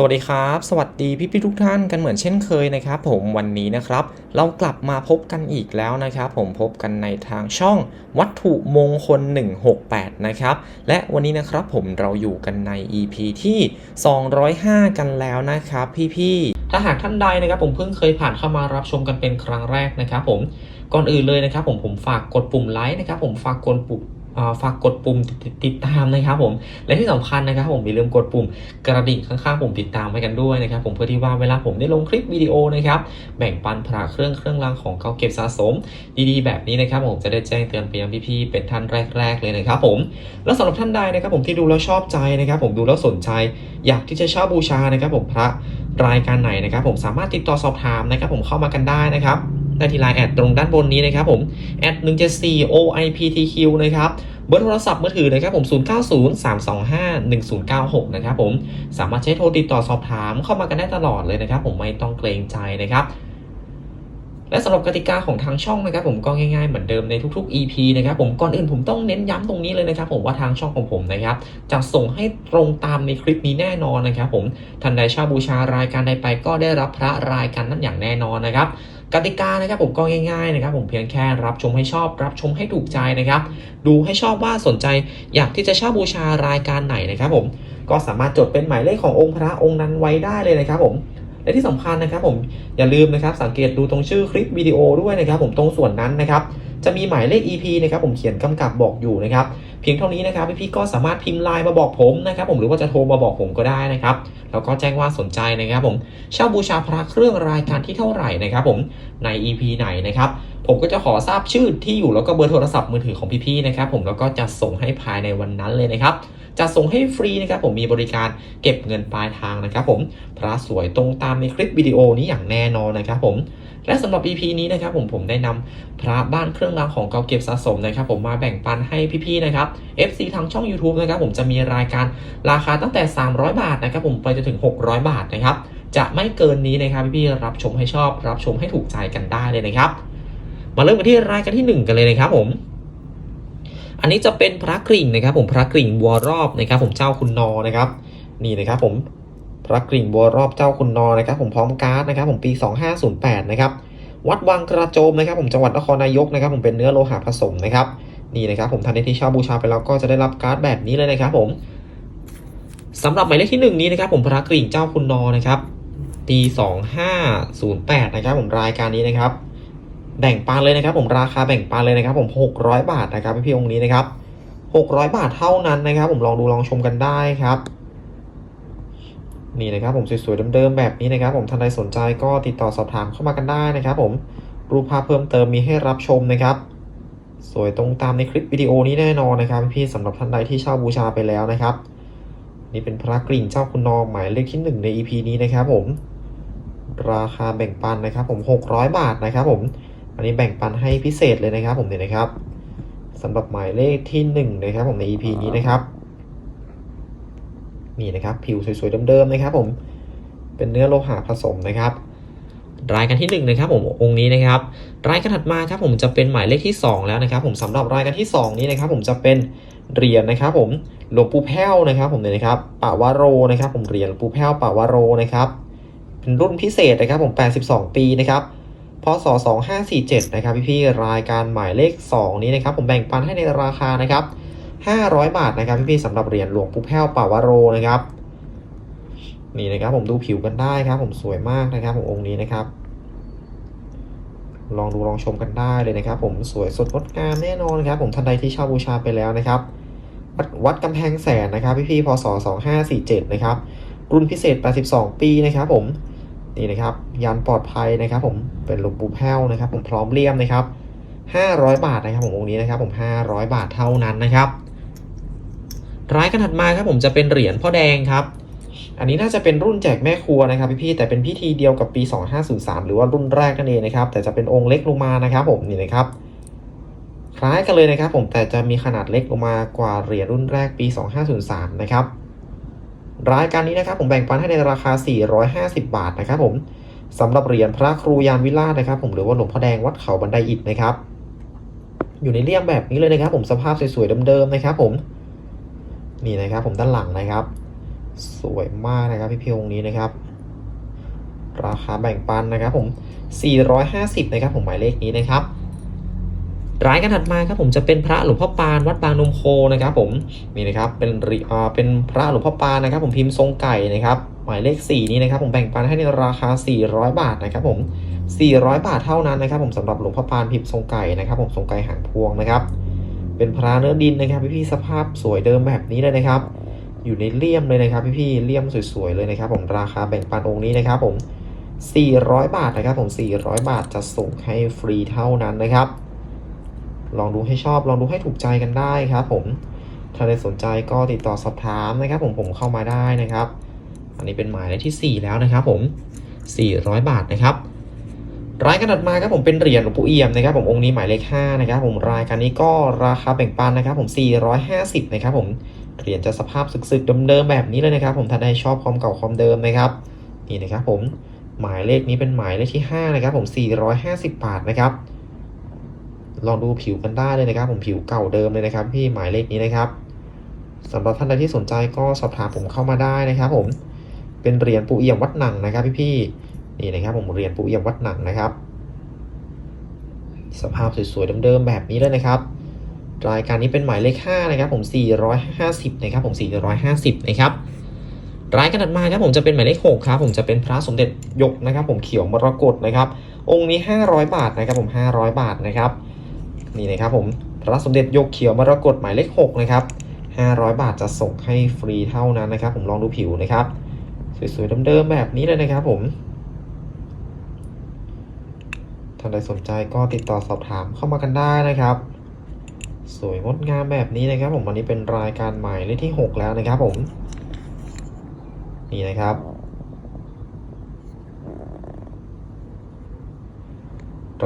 สวัสดีครับ สวัสดีพี่พี่ทุกท่านกันเหมือนเช่นเคยนะครับผมวันนี้นะครับ เรากลับมาพบกันอีกแล้วนะครับผมพบกันในทางช่องวัตถุมงคล 168 นะครับ และวันนี้นะครับผมเราอยู่กันใน EP ที่ 205 กันแล้วนะครับพี่ๆถ้าหากท่านใดนะครับผมเพิ่งเคยผ่านเข้ามารับชมกันเป็นครั้งแรกนะครับผมก่อนอื่นเลยนะครับผมผมฝากกดปุ่มไลค์นะครับผมฝากกดปุ่ม ฝากกดปุ่มติดติดตามนะครับผม และที่สำคัญนะครับผมอย่าลืมกดปุ่มกระดิ่งข้างๆผมติดตามไว้กันด้วยนะครับผมเพื่อที่ว่าเวลาผมได้ลงคลิปวิดีโอนะครับแบ่งปันพระเครื่องเครื่องรางของเก่าเก็บสะสม ดีๆแบบนี้นะครับผมจะได้แจ้งเตือนไปยังพี่ๆเป็นท่านแรก ๆ เลยนะครับผมแล้วสำหรับท่านใดนะครับผมที่ดูแล้วชอบใจนะครับผมดูแล้วสนใจ อยากที่จะเช่าบูชานะครับผมพระรายการไหนนะครับผมสามารถติดต่อสอบถามนะครับผมเข้ามากันได้นะครับ ได้ที่ไลน์แอดตรงด้านบนนี้นะครับผมแอด174 OIPTQ นะครับเบอร์โทรศัพท์มือถือนะครับผม 0903251096 นะครับผม สามารถใช้โทรติดต่อสอบถามเข้ามากันได้ตลอดเลยนะครับผมไม่ต้องเกรงใจนะครับ และสำหรับกติกาของทางช่องนะครับผมก็ง่ายๆเหมือนเดิมในทุกๆ EP นะครับผมก่อนอื่นผมต้องเน้นย้ำตรงนี้เลยนะครับผมว่าทางช่องของผมนะครับจะส่งให้ตรงตามในคลิปนี้แน่นอนนะครับผมท่านใดชาบูชารายการใดไปก็ได้รับพระรายการนั้นอย่างแน่นอนนะครับกติกานะครับผมก็ง่ายๆนะครับผมเพียงแค่รับชมให้ชอบ รับชมให้ถูกใจนะครับดูให้ชอบว่าสนใจอยากที่จะเช่าบูชารายการไหนนะครับผมก็สามารถจดเป็นหมายเลขขององค์พระองค์นั้นไว้ได้เลยนะครับผม และที่สำคัญนะครับผมอย่าลืมนะครับสังเกตดูตรงชื่อคลิปวิดีโอด้วยนะครับผมตรงส่วนนั้นนะครับจะมีหมายเลข EP นะครับผมเขียนกำกับบอกอยู่นะครับเพียงเท่านี้นะครับพี่ๆก็สามารถพิมพ์ไลน์มาบอกผมนะครับผมหรือว่าจะโทรมาบอกผมก็ได้นะครับแล้วก็แจ้งว่าสนใจนะครับผมเช่าบูชาพระเครื่องรายการที่เท่าไหร่นะครับผมใน EP ไหนนะครับผมก็จะขอทราบชื่อที่อยู่แล้วก็เบอร์โทรศัพท์มือถือของพี่ๆนะครับผมแล้วก็จะส่งให้ภายในวันนั้นเลยนะครับ จะส่งให้ฟรีนะครับผมมีบริการเก็บเงินปลายทางนะครับผมพระสวยตรงตามในคลิปวิดีโอนี้อย่างแน่นอนนะครับผมและสำหรับ EP นี้นะครับผมผมได้นำพระบ้านเครื่องรางของเก่าเก็บสะสมนะครับผมมาแบ่งปันให้พี่ๆนะครับ FC ทางช่อง YouTube นะครับผมจะมีรายการราคาตั้งแต่ 300 บาทนะครับผมไปจนถึง 600 บาทนะครับจะไม่เกินนี้นะครับพี่ๆรับชมให้ชอบ รับชมให้ถูกใจกันได้เลยนะครับ มาเริ่มกันที่รายการที่ 1 กันเลยนะครับผม อันนี้จะเป็นพระกริ่งนะครับ ผมพระกริ่งบัวรอบนะครับ ผมเจ้าคุณนอนะครับ นี่นะครับผมพระกริ่งบัวรอบเจ้าคุณนอนะครับ ผมพร้อมการ์ดนะครับ ผมปี 2508 นะครับ วัดวังกระโจมนะครับ ผมจังหวัดนครนายกนะครับ ผมเป็นเนื้อโลหะผสมนะครับนี่นะครับผมทันทีที่เช่าบูชาไปแล้วก็จะได้รับการ์ดแบบนี้เลยนะครับ ผมสำหรับหมายเลขที่หนึ่งนี้นะครับ ผมพระกริ่งเจ้าคุณนอนะครับปี2508 นะครับ ผมรายการนี้นะครับ แบ่งปันเลยนะครับ ผมราคาแบ่งปันเลยนะครับ ผม 600 บาทนะครับพี่องค์นี้นะครับ 600 บาทเท่านั้นนะครับ ผมลองดูลองชมกันได้ครับนี่นะครับผมสวยๆเดิมๆแบบนี้นะครับ ผมท่านใดสนใจก็ติดต่อสอบถามเข้ามากันได้นะครับ ผมรูปภาพเพิ่มเติมมีให้รับชมนะครับ สวยตรงตามในคลิปวิดีโอนี้แน่นอนนะครับ พี่สำหรับท่านใดที่เช่าบูชาไปแล้วนะครับ นี่เป็นพระกริ่งเจ้าคุณนองหมายเลขที่หนึ่งใน EP นี้นะครับ ผม ราคาแบ่งปันนะครับ ผม 600 บาทนะครับ ผม อันนี้แบ่งปันให้พิเศษเลยนะครับ ผมเนี่ยนะครับสำหรับหมายเลขที่หนึ่งนะครับ ผมใน EP นี้นะครับนี่นะครับ ผิวสวยๆเดิมๆนะครับ ผมเป็นเนื้อโลหะผสมนะครับ รายการที่หนึ่งนะครับ ผมองค์นี้นะครับ รายการถัดมาครับผมจะเป็นหมายเลขที่สองแล้วนะครับ ผมสำหรับรายการที่สองนี้นะครับ ผมจะเป็นเหรียญนะครับ ผมหลวงปู่แพ้วนะครับ ผมเนี่ยนะครับปาวาโรนะครับ ผมเหรียญหลวงปู่แพ้วปาวาโรนะครับ เป็นรุ่นพิเศษนะครับ ผม 82 ปีนะครับ พศ 2547 นะครับพี่ๆรายการหมายเลข 2 นี้นะครับผมแบ่งปันให้ในราคานะครับ 500 บาทนะครับพี่ๆสำหรับเหรียญหลวงปู่แพ้วป่าวโรนะครับนี่นะครับผมดูผิวกันได้ครับ ผมสวยมากนะครับผมองค์นี้นะครับ ลองดูลองชมกันได้เลยนะครับ ผมสวยสดงดงามแน่นอนครับ ผมท่านใดที่เช่าบูชาไปแล้วนะครับวัดวัดกำแพงแสนนะครับพี่ๆพศ 2547 นะครับรุ่นพิเศษ 82 ปีนะครับผม นี่นะครับยันปลอดภัยนะครับ ผมเป็นหลวงปู่แพ้วนะครับ ผมพร้อมเลี่ยมนะครับ 500 บาทนะครับ ผมองค์นี้นะครับ ผม 500 บาทเท่านั้นนะครับรายกันถัดมาครับผมจะเป็นเหรียญพ่อแดงครับ อันนี้น่าจะเป็นรุ่นแจกแม่ครัวนะครับพี่ๆแต่เป็นพิธีเดียวกับปี 2503 หรือว่ารุ่นแรกนั่นเองนะครับ แต่จะเป็นองค์เล็กลงมานะครับ ผมนี่นะครับ คล้ายกันเลยนะครับ ผมแต่จะมีขนาดเล็กลงมากว่าเหรียญรุ่นแรกปี 2503 นะครับ รายการนี้นะครับผมแบ่งปันให้ในราคา 450 บาทนะครับผมสำหรับเหรียญพระครูยานวิราชนะครับ ผมหรือว่าหลวงพ่อแดงวัดเขาบันไดอิฐนะครับ อยู่ในเลี่ยมแบบนี้เลยนะครับ ผมสภาพสวยๆเดิมๆนะครับ ผมนี่นะครับ ผมด้านหลังนะครับ สวยมากนะครับพี่เพี่องนี้นะครับ ราคาแบ่งปันนะครับ ผม 450 นะครับ ผมหมายเลขนี้นะครับ รายการถัดมาครับผมจะเป็นพระหลวงพ่อปานวัดบางนมโคนะครับผมนี่นะครับเป็นริอ่าเป็นพระหลวงพ่อปานนะครับ ผมพิมพ์ทรงไก่นะครับหมายเลข 4 นี้นะครับผมแบ่งปันให้ในราคา 400 บาทนะครับผม 400 บาทเท่านั้นนะครับ ผมสำหรับหลวงพ่อปานพิมพ์ทรงไก่นะครับ ผมทรงไก่หางพวงนะครับ เป็นพระเนื้อดินนะครับ พี่ๆสภาพสวยเดิมแบบนี้เลยนะครับ อยู่ในเลี่ยมเลยนะครับ พี่ๆเลี่ยมสวยๆเลยนะครับ ผมราคาแบ่งปันองค์นี้นะครับผม 400 บาทนะครับ ผม 400 บาทจะส่งให้ฟรีเท่านั้นนะครับ ลองดูให้ชอบลองดูให้ถูกใจกันได้ครับผมถ้าใครสนใจก็ติดต่อสอบถามนะครับ ผมผมเข้ามาได้นะครับ อันนี้เป็นหมายเลขที่ 4 แล้วนะครับ ผม 400 บาทนะครับรายการถัดมาครับผมเป็นเหรียญหลวงปู่เอี่ยมนะครับผมองค์นี้หมายเลข5นะครับผมรายการนี้ก็ราคาแบ่งปันนะครับ ผม 450นะครับผมเหรียญจะสภาพสึกๆเดิมๆแบบนี้เลยนะครับ ผมถ้าได้ชอบความเก่าความเดิมนะครับนี่นะครับผมหมายเลขนี้เป็นหมายเลขที่5นะครับผม 450 บาทนะครับ ลองดูผิวกันได้เลยนะครับ ผมผิวเก่าเดิมเลยนะครับ พี่หมายเลขนี้นะครับสำหรับท่านใดที่สนใจก็สอบถามผมเข้ามาได้นะครับผมเป็นเหรียญปูเอี่ยมวัดหนังนะครับ พี่ๆนี่นะครับ ผมเหรียญปูเอี่ยมวัดหนังนะครับ สภาพสวยๆเดิมๆแบบนี้เลยนะครับรายการนี้เป็นหมายเลข5นะครับ ผม 450 นะครับ ผม 450 นะครับ รายการถัดมาครับผมจะเป็นหมายเลข6ครับ ผมจะเป็นพระสมเด็จยกนะครับ ผมเขียวมรกตนะครับ องค์นี้ 500 บาทนะครับ ผม 500 บาทนะครับ นี่นะครับผมพระสมเด็จยกเขียวมรกตหมายเลข6นะครับ500 บาทจะส่งให้ฟรีเท่านั้นนะครับ ผมลองดูผิวนะครับ สวยๆเดิมๆแบบนี้เลยนะครับผมท่านใดสนใจก็ติดต่อสอบถามเข้ามากันได้นะครับ สวยงดงามแบบนี้นะครับ ผมวันนี้เป็นรายการใหม่เลขที่ 6 แล้วนะครับผม นี่นะครับ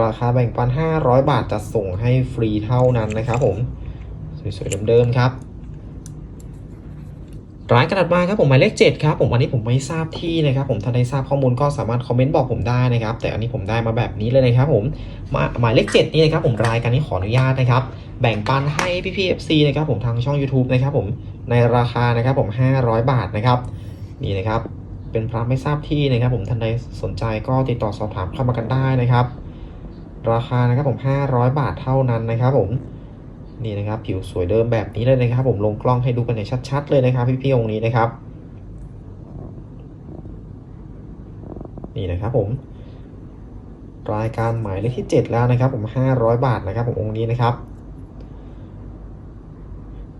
ราคาแบ่งปัน 500 บาทจะส่งให้ฟรีเท่านั้นนะครับผม สวยๆเดิมๆครับ ร้านกระดาษมาครับผมหมายเลข7ครับผมอันนี้ผมไม่ทราบที่นะครับ ผมถ้าได้ทราบข้อมูลก็สามารถคอมเมนต์บอกผมได้นะครับ แต่อันนี้ผมได้มาแบบนี้เลยนะครับผมมาหมายเลข7นี่นะครับผมรายการนี้ขออนุญาตนะครับแบ่งปันให้พี่พีเอฟซีนะครับผมทางช่อง YouTube นะครับผมในราคานะครับผม 500 บาทนะครับนี่นะครับเป็นพระไม่ทราบที่นะครับ ผมท่านใดสนใจก็ติดต่อสอบถามเข้ามากันได้นะครับ ราคานะครับผม 500 บาทเท่านั้นนะครับผมนี่นะครับผิวสวยเดิมแบบนี้เลยนะครับ ผมลงกล้องให้ดูกันอย่างชัด ๆ เลยนะครับ พี่ๆองค์นี้นะครับ นี่นะครับผมรายการหมายเลขที่ 7 แล้วนะครับ ผม 500 บาทนะครับ ผมองค์นี้นะครับ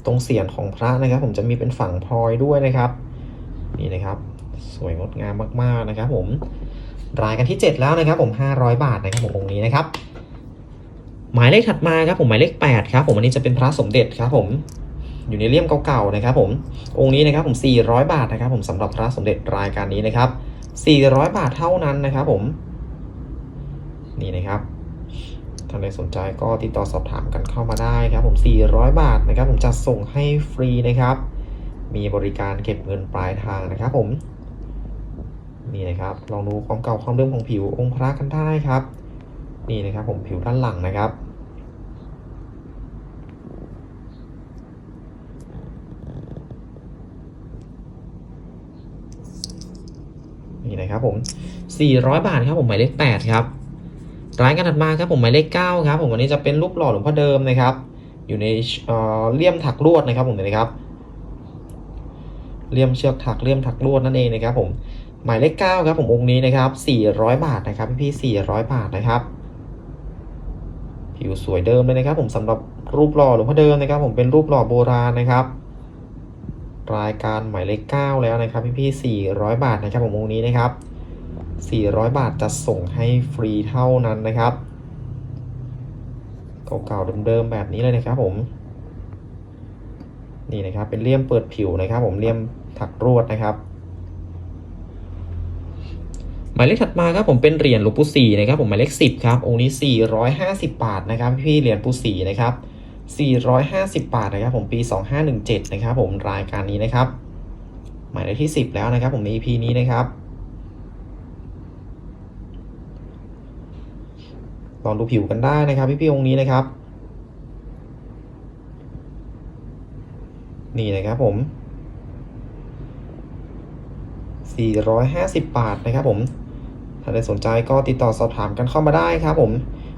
ตรงเสียนของพระนะครับ ผมจะมีเป็นฝั่งพลอยด้วยนะครับ นี่นะครับ สวยงดงามมากๆนะครับ ผม รายกันที่ 7 แล้วนะครับผม 500 บาทนะครับผมองค์นี้นะครับหมายเลขถัดมาครับผมหมายเลข8ครับผมอันนี้จะเป็นพระสมเด็จครับผมอยู่ในเลี่ยมเก่าๆนะครับผมองค์นี้นะครับผม 400 บาทนะครับผมสำหรับพระสมเด็จรายการนี้นะครับ 400 บาทเท่านั้นนะครับผมนี่นะครับท่านใดสนใจก็ติดต่อสอบถามกันเข้ามาได้ครับผม 400 บาทนะครับ ผมจะส่งให้ฟรีนะครับ มีบริการเก็บเงินปลายทางนะครับผม นี่นะครับลองดูความเก่าความเดิมของผิวองค์พระกันได้ครับ นี่นะครับผมผิวด้านหลังนะครับ นี่นะครับผม 400 บาทครับผมหมายเลข 8 ครับร้านกันถัดมาครับผมหมายเลข 9 ครับผมวันนี้จะเป็นรูปหล่อหลวงพ่อเดิมนะครับ อยู่ในเอ่อเลี่ยมถักลวดนะครับผมเห็นะครับเลี่ยมเชือกถักเลี่ยมถักลวดนั่นเองนะครับผม หมายเลข9ครับผมองค์นี้นะครับ 400 บาทนะครับพี่พี่400 บาทนะครับ ผิวสวยเดิมเลยนะครับ ผมสำหรับรูปหล่อหลวงพ่อเดิมนะครับ ผมเป็นรูปหล่อโบราณนะครับ รายการหมายเลข9แล้วนะครับ พี่พี่400 บาทนะครับผมองค์นี้นะครับ 400 บาทจะส่งให้ฟรีเท่านั้นนะครับเก่าๆเดิมๆแบบนี้เลยนะครับ ผมนี่นะครับเป็นเลี่ยมเปิดผิวนะครับ ผมเลี่ยมถักรวดนะครับ หมายเลขถัดมาครับผมเป็นเหรียญหลวงปู่ศรีนะครับผมหมายเลข10ครับองค์นี้ 450 บาทนะครับพี่เหรียญปู่ศรีนะครับ450 บาทนะครับผมปี 2517นะครับผมรายการนี้นะครับ หมายเลขที่ 10 แล้วนะครับผมใน EP นี้นะครับลองดูผิวกันได้นะครับ พี่ๆองค์นี้นะครับ นี่นะครับผม 450 บาทนะครับผม ถ้าใครสนใจก็ติดต่อสอบถามกันเข้ามาได้ครับผม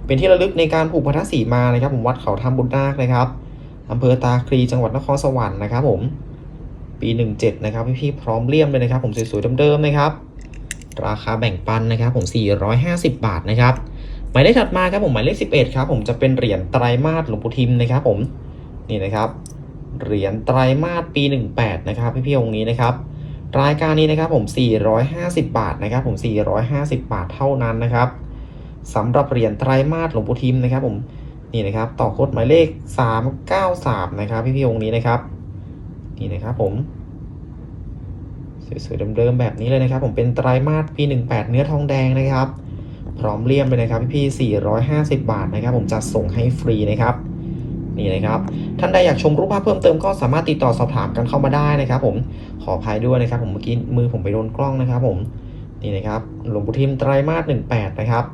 เป็นที่ระลึกในการผูกพันธสีมานะครับ ผมวัดเขาทำบุญนาคนะครับอำเภอตาคลีจังหวัดนครสวรรค์นะครับผม ปี 17 นะครับพี่ๆพร้อมเลี่ยมเลยนะครับ ผมสวยๆเดิมๆนะครับ ราคาแบ่งปันนะครับ ผม 450 บาทนะครับหมายเลขถัดมาครับผมหมายเลข 11 ครับผมจะเป็นเหรียญไตรมาสหลวงปู่ทิมนะครับ ผมนี่นะครับเหรียญไตรมาสปี 18 นะครับพี่ๆองค์นี้นะครับ รายการนี้นะครับผม 450 บาทนะครับผม 450 บาทเท่านั้นนะครับสำหรับเหรียญไตรมาสหลวงปู่ทิมนะครับผมนี่นะครับต่อโคดหมายเลข 393 นะครับพี่ๆองค์นี้นะครับนี่นะครับผมสวยๆเดิมๆแบบนี้เลยนะครับ ผมเป็นไตรมาสปี 18 เนื้อทองแดงนะครับ พร้อมเลี่ยมเลยนะครับพี่ๆ450 บาทนะครับ ผมจะส่งให้ฟรีนะครับ นี่นะครับ ท่านใดอยากชมรูปภาพเพิ่มเติมก็สามารถติดต่อสอบถามกันเข้ามาได้นะครับ ผมขออภัยด้วยนะครับ ผมเมื่อกี้มือผมไปโดนกล้องนะครับ ผมนี่นะครับหลวงปู่ทิมไตรมาส18 นะครับ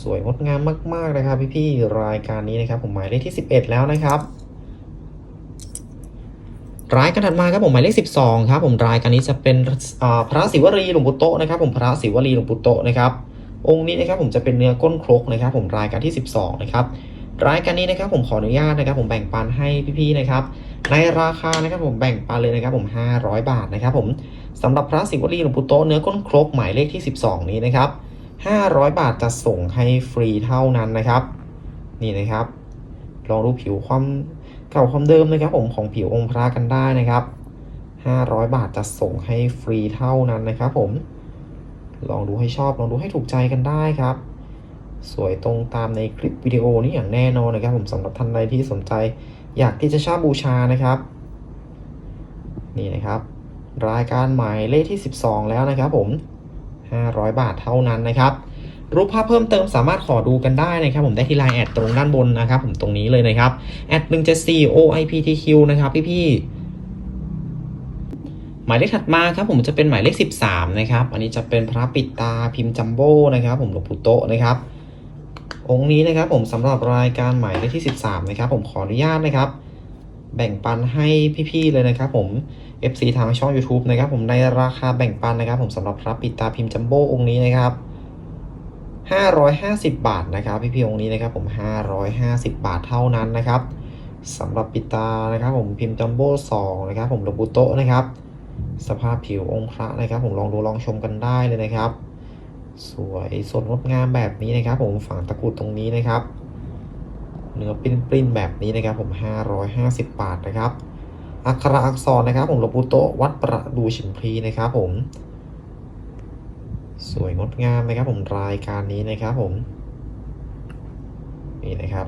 สวยงดงามมากๆนะครับ พี่ๆรายการนี้นะครับ ผมหมายเลขที่ 11 แล้วนะครับรายการถัดมาครับผมหมายเลข 12 ครับ ผมรายการนี้จะเป็นพระศิวรีหลวงปู่โตนะครับ ผมพระศิวรีหลวงปู่โตนะครับ องค์นี้นะครับผมจะเป็นเนื้อก้นครกนะครับ ผมรายการที่ 12 นะครับรายการนี้นะครับผมขออนุญาตนะครับผมแบ่งปันให้พี่ๆนะครับ ในราคานะครับผมแบ่งปันเลยนะครับผม 500 บาทนะครับผมสำหรับพระศิวลีหลวงปู่โตเนื้อก้นครกหมายเลขที่ 12 นี้นะครับ 500 บาทจะส่งให้ฟรีเท่านั้นนะครับ นี่นะครับ ลองดูผิวความเก่าความเดิมนะครับ ผมของผิวองค์พระกันได้นะครับ 500 บาทจะส่งให้ฟรีเท่านั้นนะครับ ผม ลองดูให้ชอบลองดูให้ถูกใจกันได้ครับ สวยตรงตามในคลิปวิดีโอนี้อย่างแน่นอนนะครับ ผมสำหรับท่านใดที่สนใจ อยากที่จะเช่าบูชานะครับ นี่นะครับ รายการหมายเลขที่ 12 แล้วนะครับ ผม 500 บาทเท่านั้นนะครับรูปภาพเพิ่มเติมสามารถขอดูกันได้นะครับ ผมได้ที่ไลน์แอดตรงด้านบนนะครับ ผมตรงนี้เลยนะครับแอด174 OIPTQ นะครับพี่ๆ หมายเลขถัดมาครับผมจะเป็นหมายเลข 13 นะครับ อันนี้จะเป็นพระปิดตาพิมพ์จัมโบ้นะครับ ผมหลวงปู่โตนะครับ องค์นี้นะครับผมสำหรับรายการหมายเลขที่ 13 นะครับ ผมขออนุญาตนะครับ แบ่งปันให้พี่ๆเลยนะครับ ผม FC ทางช่อง YouTube นะครับ ผมในราคาแบ่งปันนะครับ ผมสำหรับพระปิดตาพิมพ์จัมโบ้องค์นี้นะครับ550 บาทนะครับพี่ๆองค์นี้นะครับ ผม 550 บาทเท่านั้นนะครับสำหรับปิดตานะครับ ผมพิมพ์จัมโบ้2นะครับ ผมหลวงปู่โตนะครับ สภาพผิวองค์พระนะครับ ผมลองดูลองชมกันได้เลยนะครับ สวยสดงดงามแบบนี้นะครับ ผมฝังตะกรุดตรงนี้นะครับ เนื้อปริ้นแบบนี้นะครับ ผม 550 บาทนะครับ อักขระอักษรนะครับ ผมหลวงปู่โตวัดประดูฉิมพลีนะครับ ผม สวยงดงามนะครับ ผมรายการนี้นะครับ ผมนี่นะครับ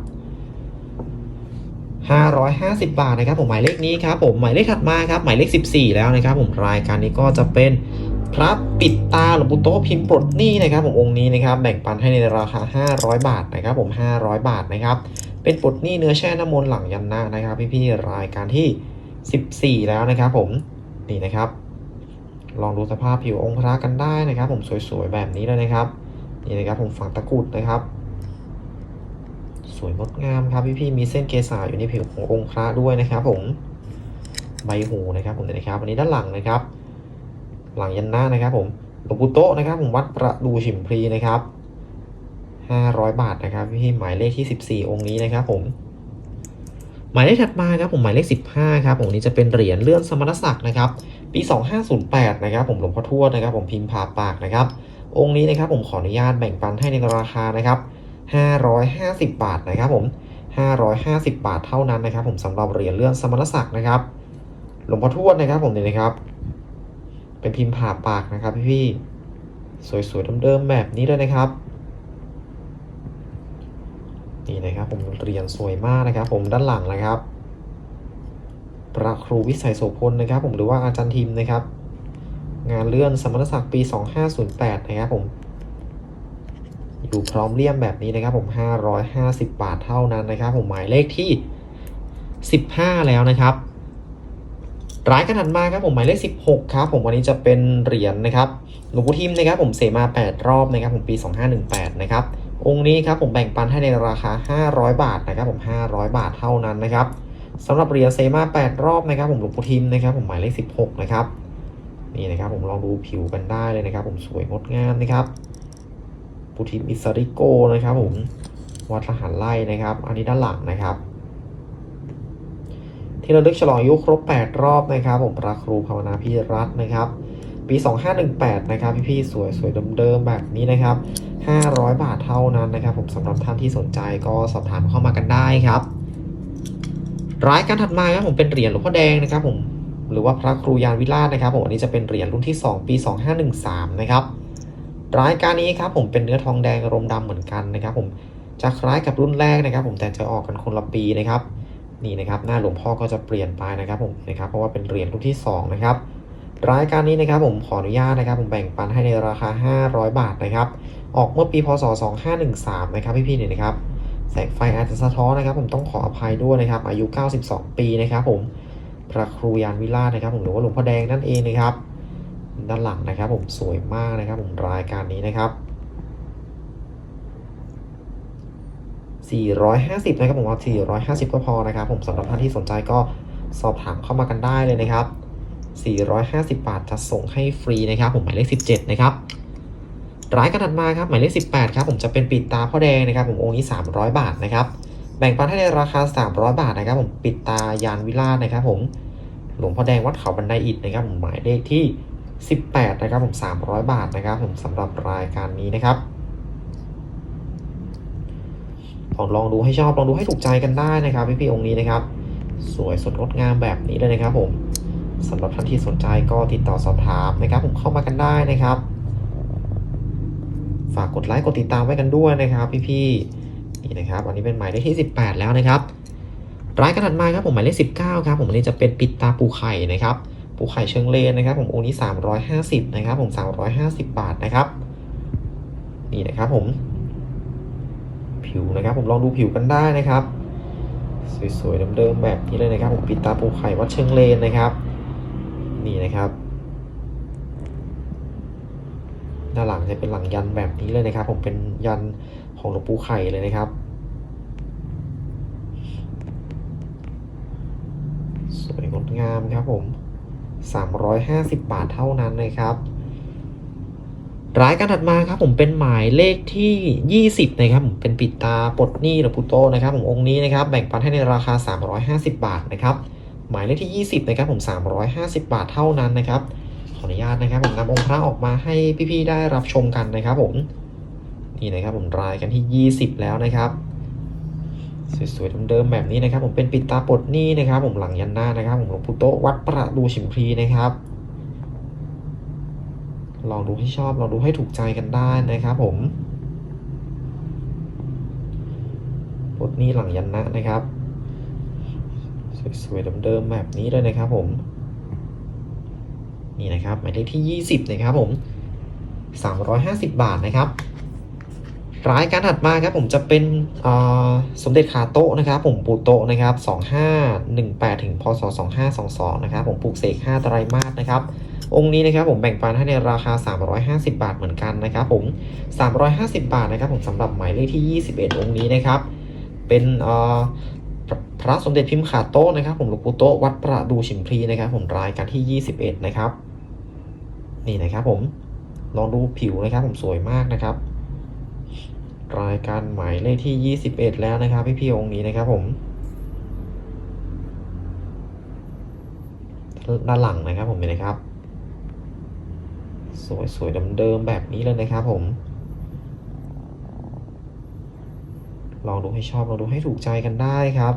550 บาทนะครับผมหมายเลขนี้ครับผมหมายเลขถัดมาครับหมายเลข 14 แล้วนะครับผมรายการนี้ก็จะเป็นพระปิดตาหลวงปู่โตพิมพ์ปลดหนี้นะครับผมองค์นี้นะครับแบ่งปันให้ในราคา 500 บาทนะครับผม 500 บาทนะครับเป็นปลดหนี้เนื้อแช่น้ำมนต์หลังยันนะนะครับพี่ๆรายการที่ 14 แล้วนะครับผมนี่นะครับ ลองดูสภาพผิวองค์พระกันได้นะครับ ผมสวยๆแบบนี้เลยนะครับนี่นะครับผมฝังตะกรุดนะครับ สวยงดงามครับพี่ๆมีเส้นเกษาอยู่ในผิวขององค์พระด้วยนะครับ ผมใบหูนะครับผมนะครับอันนี้ด้านหลังนะครับ หลังยันหน้านะครับ ผมหลวงปู่โตนะครับ ผมวัดประดูฉิมพลีนะครับ500 บาทนะครับพี่หมายเลขที่ 14 องค์นี้นะครับ ผม หมายเลขถัดมาครับผมหมายเลข 15 ครับผมนี้จะเป็นเหรียญเลื่อนสมณศักดิ์นะครับ ปี 2508 นะครับ ผมหลวงพ่อทวดนะครับ ผมพิมพ์ผ่าปากนะครับ องค์นี้นะครับ ผมขออนุญาตแบ่งปันให้ในราคานะครับ 550 บาทนะครับผม550 บาทเท่านั้นนะครับ ผมสำหรับเหรียญเลื่อนสมณศักดิ์นะครับ หลวงพ่อทวดนะครับผมเนี่ยนะครับ เป็นพิมพ์ผ่าปากนะครับพี่ๆสวยๆเดิมๆแบบนี้เลยนะครับนี่นะครับผมเหรียญสวยมากนะครับ ผมด้านหลังนะครับพระครูวิสัยโสพลนะครับ ผมหรือว่าอาจารย์ทิมนะครับ งานเลื่อนสมณศักดิ์ปี 2508 นะครับผม อยู่พร้อมเลี่ยมแบบนี้นะครับผม 550 บาทเท่านั้นนะครับ ผมหมายเลขที่ 15 แล้วนะครับรายกันถัดมาครับผมหมายเลข 16 ครับ ผมวันนี้จะเป็นเหรียญนะครับหลวงปู่ทิมนะครับ ผมเสมา 8 รอบนะครับ ผมปี 2518 นะครับองค์นี้ครับผมแบ่งปันให้ในราคา 500 บาทนะครับ ผม 500 บาทเท่านั้นนะครับสำหรับเหรียญเซมา8 รอบนะครับ ผมหลวงปู่ทิมนะครับ ผมหมายเลข 16 นะครับนี่นะครับ ผมลองดูผิวกันได้เลยนะครับ ผมสวยงดงามนะครับ ปูทิมอิสริโกนะครับผม วัดทหารไล่นะครับ อันนี้ด้านหลังนะครับ ที่ระลึกฉลองอายุครบ 8 รอบนะครับ ผมพระครูภาวนาพี่รัตน์นะครับ ปี 2518 นะครับ พี่ๆ สวยสวยเดิมๆแบบนี้นะครับ 500 บาทเท่านั้นนะครับ ผมสำหรับท่านที่สนใจก็สอบถามเข้ามากันได้ครับรายการถัดมาครับผมเป็นเหรียญหลวงพ่อแดงนะครับผมหรือว่าพระครูยานวิราชนะครับผมอันนี้จะเป็นเหรียญรุ่นที่ 2 ปี 2513 นะครับ รายการนี้ครับผมเป็นเนื้อทองแดงรมณ์ดำเหมือนกันนะครับ ผมจะคล้ายกับรุ่นแรกนะครับ ผมแต่จะออกกันคนละปีนะครับ นี่นะครับหน้าหลวงพ่อก็จะเปลี่ยนไปนะครับผมนะครับเพราะว่าเป็นเหรียญรุ่นที่สองนะครับรายการนี้นะครับผมขออนุญาตนะครับ ผมแบ่งปันให้ในราคา 500 บาทนะครับ ออกเมื่อปีพศ 2513 นะครับพี่ๆเนี่ยนะครับแสงไฟอาจจะสะท้อนนะครับ ผมต้องขออภัยด้วยนะครับ อายุ 92 ปีนะครับ ผมพระครูยานวิราชนะครับ ผมหรือว่าหลวงพ่อแดงนั่นเองนะครับ ด้านหลังนะครับผมสวยมากนะครับผมรายการนี้นะครับ 450 นะครับผมว่า450 ก็พอนะครับ ผมสำหรับท่านที่สนใจก็สอบถามเข้ามากันได้เลยนะครับ 450 บาทจะส่งให้ฟรีนะครับผมหมายเลข 17 นะครับรายการถัดมาครับหมายเลข 18 ครับผมจะเป็นปิดตาพ่อแดงนะครับผมองค์นี้ 300 บาทนะครับแบ่งปันให้ในราคา 300 บาทนะครับผมปิดตายานวิลาศนะครับผมหลวงพ่อแดงวัดเขาบันไดอิฐนะครับผมหมายเลขที่ 18 นะครับผม 300 บาทนะครับผมสำหรับรายการนี้นะครับลองลองดูให้ชอบลองดูให้ถูกใจกันได้นะครับพี่พี่ๆองค์นี้นะครับ สวยสดงดงามแบบนี้เลยนะครับ ผมสำหรับท่านที่สนใจก็ติดต่อสอบถามนะครับ ผมเข้ามากันได้นะครับ ฝากกดไลค์กดติดตามไว้กันด้วยนะครับ พี่พี่ๆนี่นะครับวันนี้เป็นหมายเลขที่ 18 แล้วนะครับ รายการถัดมาครับผมหมายเลข19 ครับ ผมอันนี้จะเป็นปิดตาปูไข่นะครับ ปูไข่เชิงเลนนะครับ ผมองค์นี้ 350 นะครับ ผม 350 บาทนะครับ นี่นะครับผม ผิวนะครับ ผมลองดูผิวกันได้นะครับ สวยๆเดิมๆแบบนี้เลยนะครับ ผมปิดตาปูไข่วัดเชิงเลนนะครับ นี่นะครับด้านหลังจะเป็นหลังยันแบบนี้เลยนะครับ ผมเป็นยันของหลวงปู่ไข่เลยนะครับ สวยงดงามครับผม 350 บาทเท่านั้นนะครับรายการถัดมาครับผมเป็นหมายเลขที่ 20 นะครับผมเป็นปิดตาปลดหนี้หลวงปู่โตนะครับผมองค์นี้นะครับแบ่งปันให้ในราคา 350 บาทนะครับหมายเลขที่ 20 นะครับผม 350 บาทเท่านั้นนะครับขออนุญาตนะครับผมนำองค์พระออกมาให้พี่ๆได้รับชมกันนะครับผมนี่นะครับผมรายกันที่ 20 แล้วนะครับ สวยๆเดิมๆแบบนี้นะครับ ผมเป็นปิดตาปลดหนี้นะครับ ผมหลังยันหน้านะครับ ผมหลวงปู่โตวัดประดูฉิมพลีนะครับ ลองดูให้ชอบลองดูให้ถูกใจกันได้นะครับ ผมปลดหนี้หลังยันหน้านะครับ สวยๆเดิมๆแบบนี้เลยนะครับ ผม นี่นะครับหมายเลขที่ 20 นะครับ ผม 350 บาทนะครับ รายการถัดมาครับผมจะเป็นสมเด็จขาโตะนะครับ ผมปูโตะนะครับ 2518 ถึงพศ 2522 นะครับ ผมปลูกเสก 5 ไตรมาสนะครับ องค์นี้นะครับผมแบ่งปันให้ในราคา 350 บาทเหมือนกันนะครับ ผม 350 บาทนะครับผมสำหรับหมายเลขที่ 21 องค์นี้นะครับ เป็นพระสมเด็จพิมพ์ขาโตะนะครับ ผมหลวงปู่โตะวัดประดูฉิมพลีนะครับ ผมรายการที่ 21 นะครับ นี่นะครับผมลองดูผิวนะครับ ผมสวยมากนะครับ รายการหมายเลขที่ 21 แล้วนะครับ พี่พี่องค์นี้นะครับผม ด้านหลังนะครับผมเห็นนะครับ สวยสวยเดิมๆแบบนี้เลยนะครับผม ลองดูให้ชอบลองดูให้ถูกใจกันได้ครับ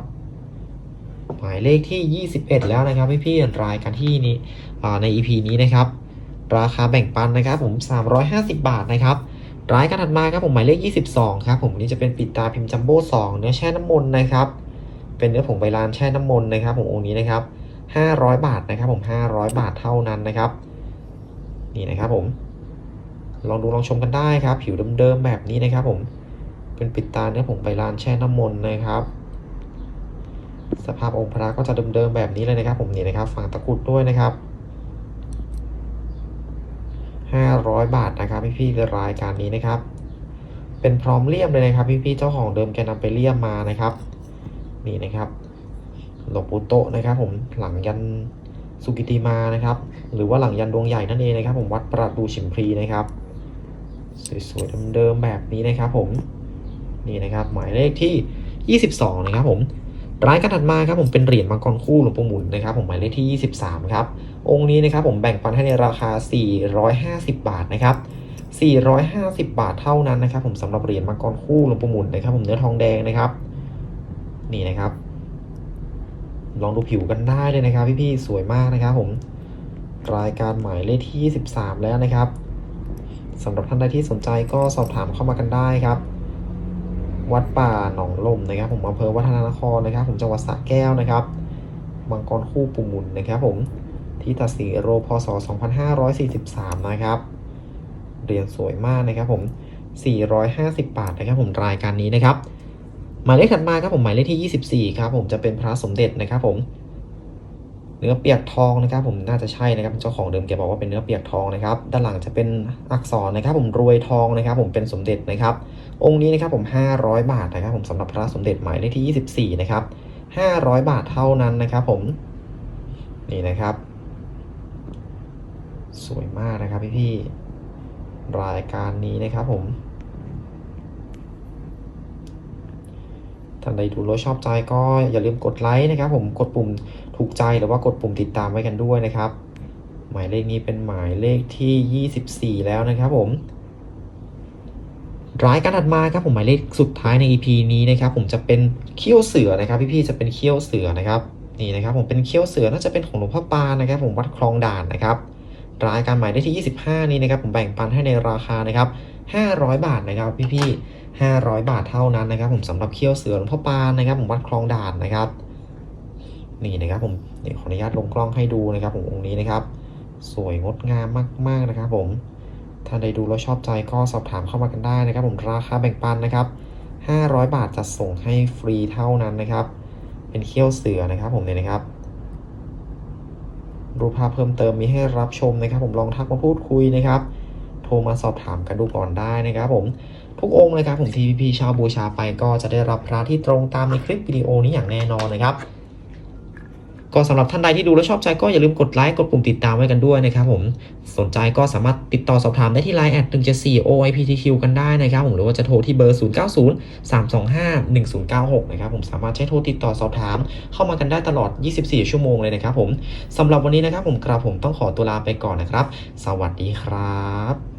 หมายเลขที่ 21 แล้วนะครับ พี่พี่รายการที่นี้ใน EP นี้นะครับ ราคาแบ่งปันนะครับผม 350 บาทนะครับ รายการถัดมาครับผมหมายเลข 22 ครับผมนี่จะเป็นปิดตาพิมพ์จัมโบ้2เนื้อแช่น้ำมนต์นะครับ เป็นเนื้อผงใบลานแช่น้ำมนต์นะครับผมองค์นี้นะครับ500 บาทนะครับผม 500 บาทเท่านั้นนะครับ นี่นะครับผม ลองดูลองชมกันได้ครับ ผิวเดิมๆแบบนี้นะครับ ผม เป็นปิดตาเนื้อผงใบลานแช่น้ำมนต์นะครับ สภาพองค์พระก็จะเดิมๆแบบนี้เลยนะครับ ผมนี่นะครับฝังตะกรุดด้วยนะครับ 500 บาทนะครับพี่ๆรายการนี้นะครับ เป็นพร้อมเลี่ยมเลยนะครับ พี่ๆเจ้าของเดิมแกนำไปเลี่ยมมานะครับ นี่นะครับหลวงปู่โตะนะครับ ผมหลังยันสุกิติมานะครับ หรือว่าหลังยันดวงใหญ่นั่นเองนะครับ ผมวัดประดูฉิมพลีนะครับ สวยๆเดิมๆแบบนี้นะครับ ผมนี่นะครับ หมายเลขที่ 22 นะครับ ผม รายการถัดมาครับผมเป็นเหรียญมังกรคู่หลวงปู่หมุนนะครับผมหมายเลขที่ 23 ครับ องค์นี้นะครับผมแบ่งปันให้ในราคา 450 บาทนะครับ 450 บาทเท่านั้นนะครับผมสำหรับเหรียญมังกรคู่หลวงปู่หมุนนะครับผมเนื้อทองแดงนะครับ นี่นะครับ ลองดูผิวกันได้เลยนะครับ พี่ๆสวยมากนะครับผมรายการหมายเลขที่13แล้วนะครับสำหรับท่านใดที่สนใจก็สอบถามเข้ามากันได้ครับ วัดป่าหนองลมนะครับ ผมอำเภอวัฒนานครนะครับ ผมจังหวัดสระแก้วนะครับมังกรคู่ปู่มุนนะครับ ผมที่ตัดสีโรพศ 2543 นะครับเหรียญสวยมากนะครับ ผม 450 บาทนะครับ ผมรายการนี้นะครับ หมายเลขถัดมาครับผมหมายเลขที่ 24 ครับ ผมจะเป็นพระสมเด็จนะครับ ผม เนื้อเปียกทองนะครับ ผมน่าจะใช่นะครับเจ้าของเดิมแกบอกว่าเป็นเนื้อเปียกทองนะครับ ด้านหลังจะเป็นอักษรนะครับ ผมรวยทองนะครับ ผมเป็นสมเด็จนะครับองค์นี้นะครับผม 500 บาทนะครับผมสำหรับพระสมเด็จหมายเลขที่ 24 นะครับ 500 บาทเท่านั้นนะครับผม นี่นะครับ สวยมากนะครับพี่พี่รายการนี้นะครับผม ท่านใดดูแล้วชอบใจก็อย่าลืมกดไลค์นะครับผมกดปุ่มถูกใจหรือว่ากดปุ่มติดตามไว้กันด้วยนะครับ หมายเลขนี้เป็นหมายเลขที่ 24 แล้วนะครับผม รายการถัดมาครับผมหมายเลขสุดท้ายใน EP นี้นะครับผมจะเป็นเขี้ยวเสือนะครับพี่ๆจะเป็นเขี้ยวเสือนะครับนี่นะครับผมเป็นเขี้ยวเสือน่าจะเป็นของหลวงพ่อปานนะครับ ผมวัดคลองด่านนะครับรายการหมายเลขที่ 25 นี้นะครับผมแบ่งปันให้ในราคานะครับ500 บาทนะครับพี่ๆ500 บาทเท่านั้นนะครับ ผมสำหรับเขี้ยวเสือหลวงพ่อปานนะครับ ผมวัดคลองด่านนะครับนี่นะครับผมเดี๋ยวขออนุญาตลงกล้องให้ดูนะครับ ผมองค์นี้นะครับ สวยงดงามมากๆนะครับ ผม ท่านใดดูแล้วชอบใจก็สอบถามเข้ามากันได้นะครับผมราคาแบ่งปันนะครับ 500 บาทจะส่งให้ฟรีเท่านั้นนะครับ เป็นเขี้ยวเสือนะครับผมเนี่ยนะครับ รูปภาพเพิ่มเติมมีให้รับชมนะครับ ผมลองทักมาพูดคุยนะครับ โทรมาสอบถามกันดูก่อนได้นะครับผมทุกองค์นะครับผมที่พี่ๆชาวบูชาไปก็จะได้รับพระที่ตรงตามในคลิปวิดีโอนี้อย่างแน่นอนนะครับ ก็สำหรับท่านใดที่ดูแล้วชอบใจก็อย่าลืมกดไลค์กดปุ่มติดตามไว้กันด้วยนะครับผมสนใจก็สามารถติดต่อสอบถามได้ที่ Line แอด174 OIPTQ กันได้นะครับผมหรือว่าจะโทรที่เบอร์ 090 325 1096 นะครับผมสามารถใช้โทรติดต่อสอบถาม เข้ามากันได้ตลอด 24 ชั่วโมงเลยนะครับผมสำหรับวันนี้นะครับผมกราบผมต้องขอตัวลาไปก่อนนะครับ สวัสดีครับ